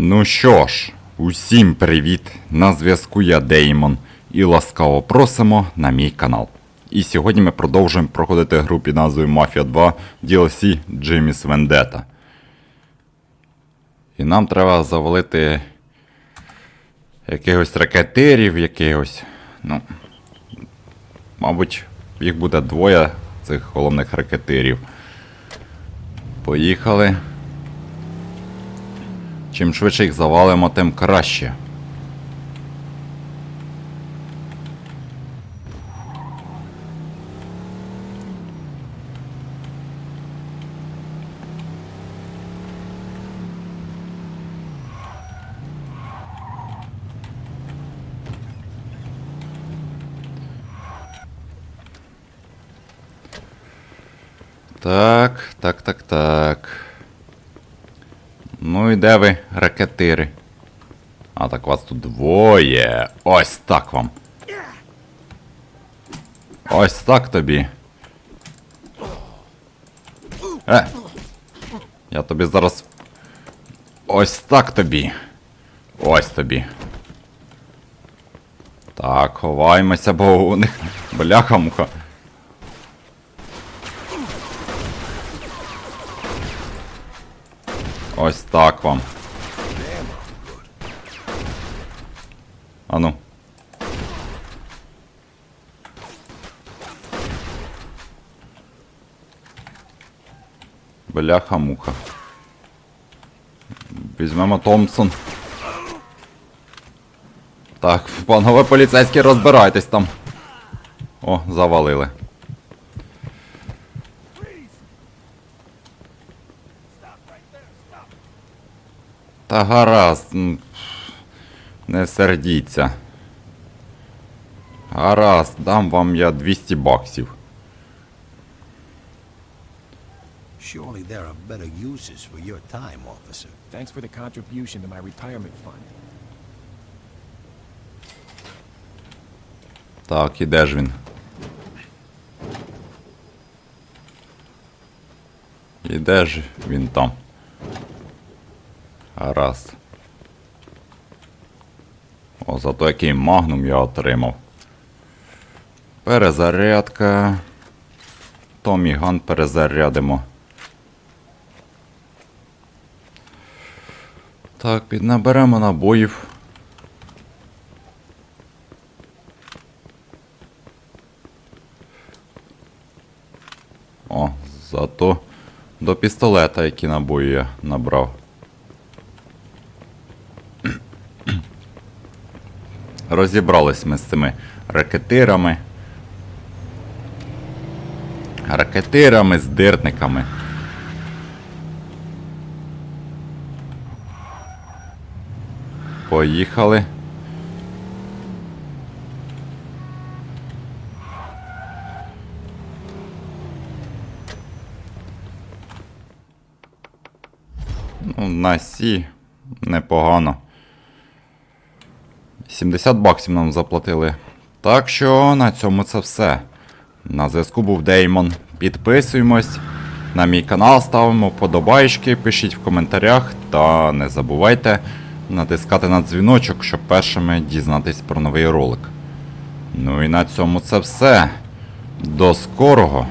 Ну що ж, усім привіт! На зв'язку я Деймон і ласкаво просимо на мій канал. І сьогодні ми продовжуємо проходити гру під назвою Mafia 2 DLC Jimmy's Vendetta. І нам треба завалити якихось ракетерів, якихось. Ну. Мабуть, їх буде двоє цих головних ракетирів. Поїхали. Чим швидше їх завалимо, тим краще. Так, так, так, так. Ну і де ви, ракетири? А, так вас тут двоє. Ось так вам. Ось так тобі. Е. Я тобі зараз. Ось так тобі. Ось тобі. Так, ховаємося, бо у них бляха-муха. Ось так вам. Ану. Бляха-муха. Візьмемо Томпсон. Так, панове поліцейські, розбирайтесь там. О, завалили. Та гаразд. Не сердіться. Гаразд, дам вам я 200 баксів. Surely there are better uses for your time, officer. Thanks for the contribution to my retirement fund. Так, і де ж він? І де ж він там? Гаразд. О, зато який магнум я отримав. Перезарядка. Томі Ган перезарядимо. Так, піднаберемо набоїв. О, зато до пістолета, які набої я набрав. Розібрались ми з цими ракетирами. Ракетирами, здирниками. Поїхали. Ну, на сі непогано. 70 баксів нам заплатили. Так що на цьому це все. На зв'язку був Деймон. Підписуємось. На мій канал ставимо вподобайки, пишіть в коментарях та не забувайте натискати на дзвіночок, щоб першими дізнатись про новий ролик. Ну і на цьому це все. До скорого!